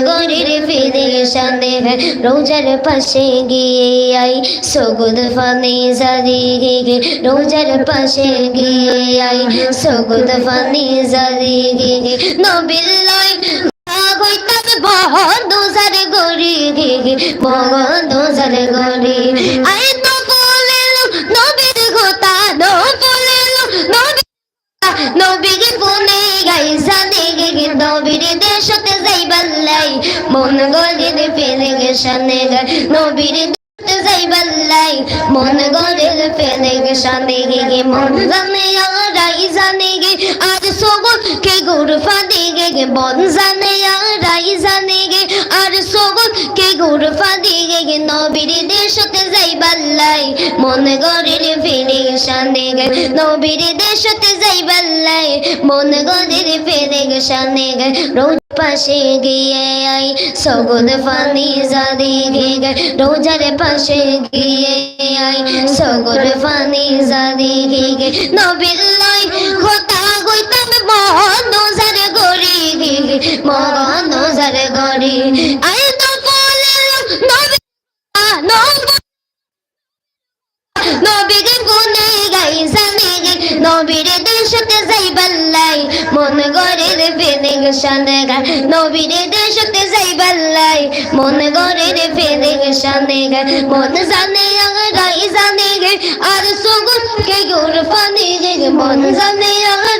গরির ফিরে সানে রোজার পাশে গিয়ে আই সগুদ ফানে জারি গে রোজার পাশে গিয়ে আই সগুদ ফানে জারি গে নবিল্লাই হইতাম বহদুজার গরি গে বহদুজার গরি আই তো মন গলির ফেলে গে শানে গে। নবীর দেশতে যাই বাল্লাই, মন গলির ফেলে গে গে। গে মন জানে আরাই জানে গে আর সবল কে গুর ফাঁদে গে। গে মন জানে আরাই জানে গে আর সবল কে গুর ফাঁদে গে। গে নবীর যাই বাল্লাই মন গলির ফেলে গে নবীর দেশতে যাই বাল্লাই মন গলির ফেলে গে রোজ পাশে গিয়ে আই, সগদ ফানি জাদি গে রোজার পাশে গিয়ে আই, সগদ ফানি জাদি গে গে নবিল্লাই কথা গইতাম মহন নজার গরি গে মহন নজার গরি আই তো নবি নবি। নবীর গুনে গাই জানে গে নবীর দেশতে যাই বাল্লাই, মন গরের ফেলে গে শানে গা নবীর দেশতে যাই বাল্লাই, মন গরের ফেলে গে শানে গা মন জানে গাই জানে গে, আর সগুন কে গুর ফানে গে। মন জানে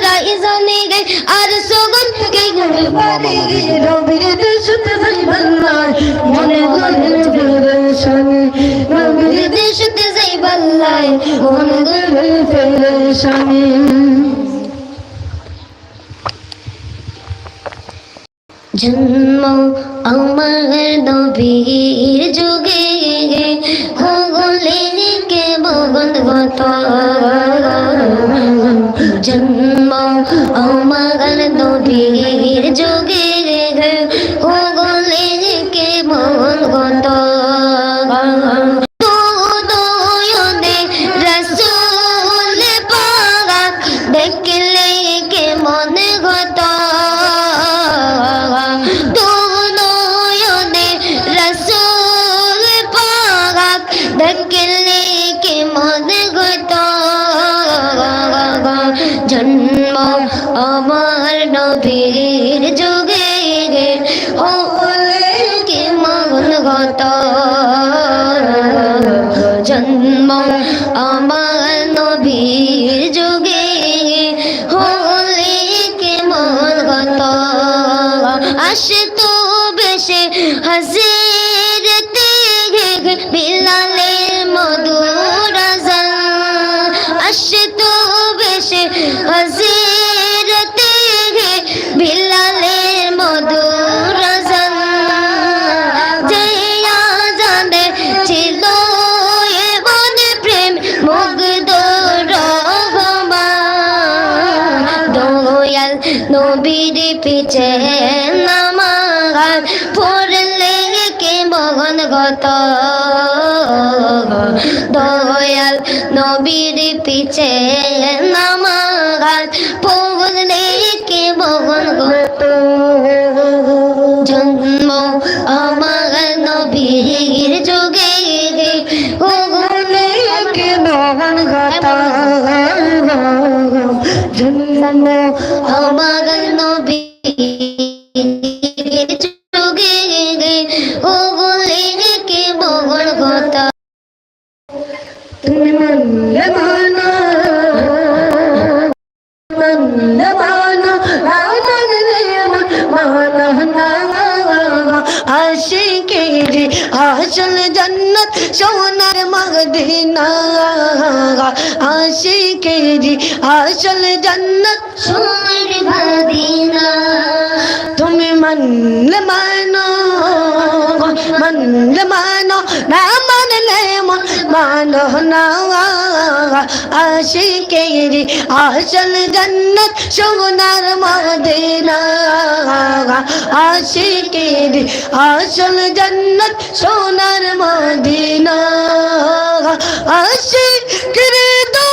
গাই জানে গে, আর সগুন কে গুর ফানে গে। নবীর দেশতে যাই বাল্লাই, মনে গলের যাই মন গলের ফেরে শানে জন্ম আমার নবীর যুগে হগলে কে বগন গত জন্ম আমার নবীর যুগে দেখলে কে মনে গত জন্ম আমার নবীর যুগে কে মন গত জন্ম আমার নবীর যুগে হলে কে মন গত আসে তো বেশে হাজিরতে বিলালের মধুর আজান আসে তো বেশে হাজিরতে দয়াল নবীর পিছে নামাজ পড়লে কে মগন গত। জন্ম আমার নবীর যুগে কে জন্ম আমার আসল জন্নত, সোনার মদিনা। আশিকেরি আসল জন্নত, সোনার মদিনা। তুমি মন মানো মন মানো, না মানলে মন না আশিকেরি আসল জন্নত সোনার মদিনা। আশিকেরি আসল জন্নত সোনার মদিনা। আশিকেরি দয়ে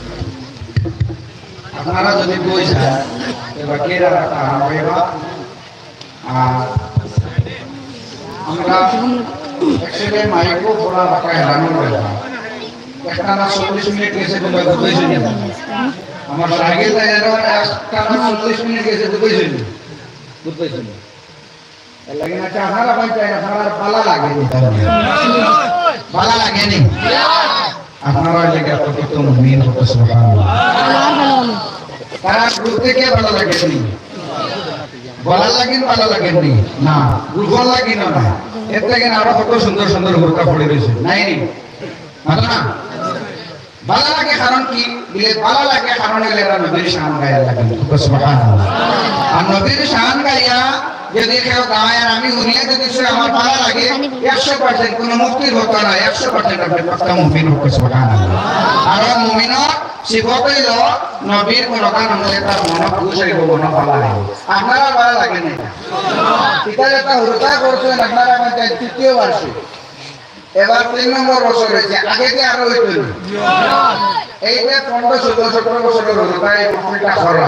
আপনারা যদি বই যায় বাকি আর আরাম পাইবা আর আমরা একসাথে মাইকও পড়া বাঁকা হেলানো রয়েছে একটা না চল্লিশ মিনিট গেছে তোমরা বুঝেছি আমার সাইকেল টাইলের একটা না চল্লিশ মিনিট গেছে বুঝেছি বুঝতেছি লাগে না আপনারা পাইছেন আপনারা পালা লাগেনি পালা লাগেনি আপনারা লেগে প্রকৃত মুমিন হতে তারা গ্রুপ থেকে ভালো লাগেনি বলার লাগিন, ভালো লাগেননি। না গুলফল লাগিন না এর থেকে আরও কত সুন্দর সুন্দর বোরকা পড়ে রয়েছে। কারণ কি? সুবহানাল্লাহ। আর শান যদি কেউ গায় আর আমি শুনিয়ে যদি সে আমার ভালো লাগে। একশো পার্সেন্ট কোনো মুক্তির হতো না একশো পার্সেন্ট আপনি পাক্কা মুমিন হোক সুবহানাল্লাহ। আর মুমিনর সিফত হইল নবীর কোন গান হলে তার মন হইব মন ভালো লাগে আপনারা ভালো লাগে না এটা? যেটা হুরতা করছেন আপনারা আমাদের তৃতীয় বার্ষিক। এবার তিন নম্বর বছর হয়েছে আগে যে আরও হইত? এই যে পনেরো চোদ্দ সতেরো বছরের হুরতা এই করা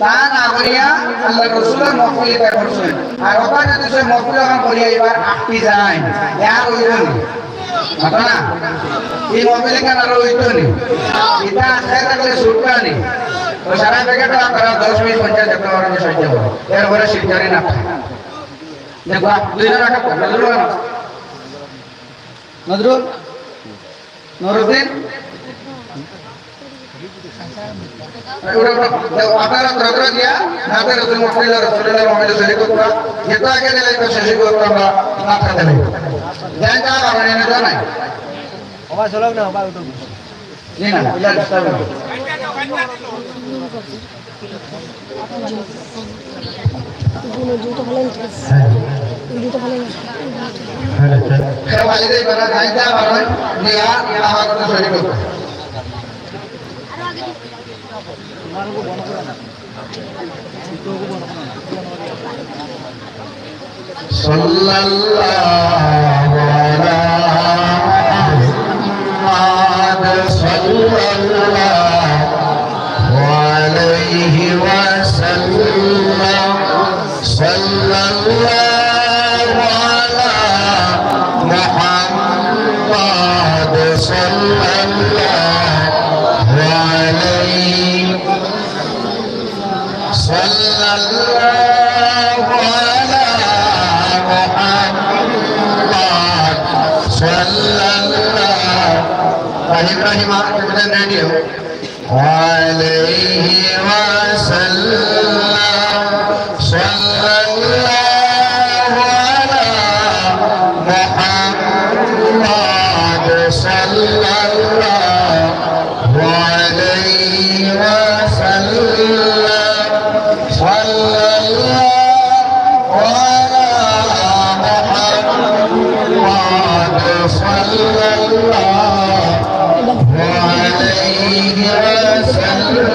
তা না করিয়া আল্লাহ রসুলের মকলিটা করছেন আর ওটা যদি সে মকলি এখন করিয়া এবার আটটি যায়। ইয়ার ওই মাথা না এই মোবাইলে কেন আরও হইতো নি? এটা আশায় থাকলে সুটকা নি। তো সারা প্যাকেটে আপনারা দশ মিনিট, পঞ্চাশ একটা ওরা সাহায্য করো এরপরে শিবজারি না দেখো, দুইজন রাখা নজরুল নজরুল। নরুদ্দিন আপনারা দ্রব্র দিয়া হাতে রসুল মোবাইল রসুলের মোবাইল সরি করবা যেটা আগে দিলে তো শেষ করব আমরা না থাকতে দেবো জান যা বাবা এনে দাও নাই Oba solong na, oba utog. জি না ইলা ডিস্টার্ব হ্যাঁ ভাই রে বাবা জান যা বাবা দিয়া ইয়া আমার কথা সরি করব صلى الله عليه وسلم إبراهيم kemudian radio عليه وسلم صلى الله على محمد صلى الله عليه وسلم صلى الله على محمد صلى الله عليه وسلم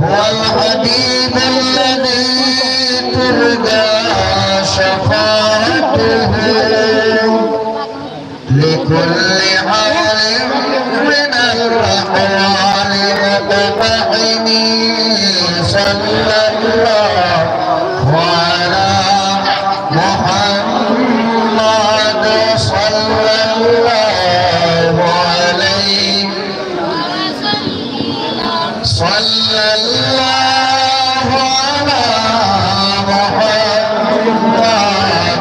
هو الحبيب الذي ترجى شفاعته لكل حال من الأحوال وتقال صلى الله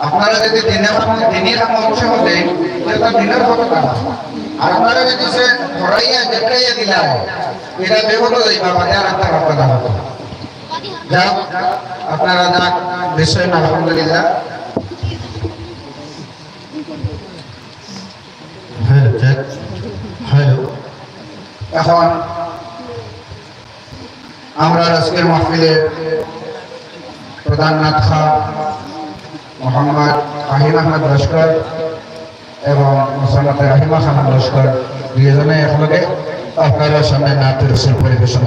আপনারা যদি দিনের দিনের উৎসাহ দেন তাহলে দিনের কত টাকা আর আপনারা যদি সে ধরাইয়া দেখাইয়া দিলাই এটা বেবল যাইবা বাজার একটা কথা হতো যাক আপনারা যাক বিষয় না আলহামদুলিল্লাহ। হ্যালো হ্যালো এখন আমরা আজকের মাহফিলে প্রধান নাথা মোহাম্মদ আহিম আহমদ লস্কর এবং মোসাম্মদ রাহিমা আহমদ লস্কর। দুজনে একলগে আপনারা সামনে নাট্য রসুল পরিবেশন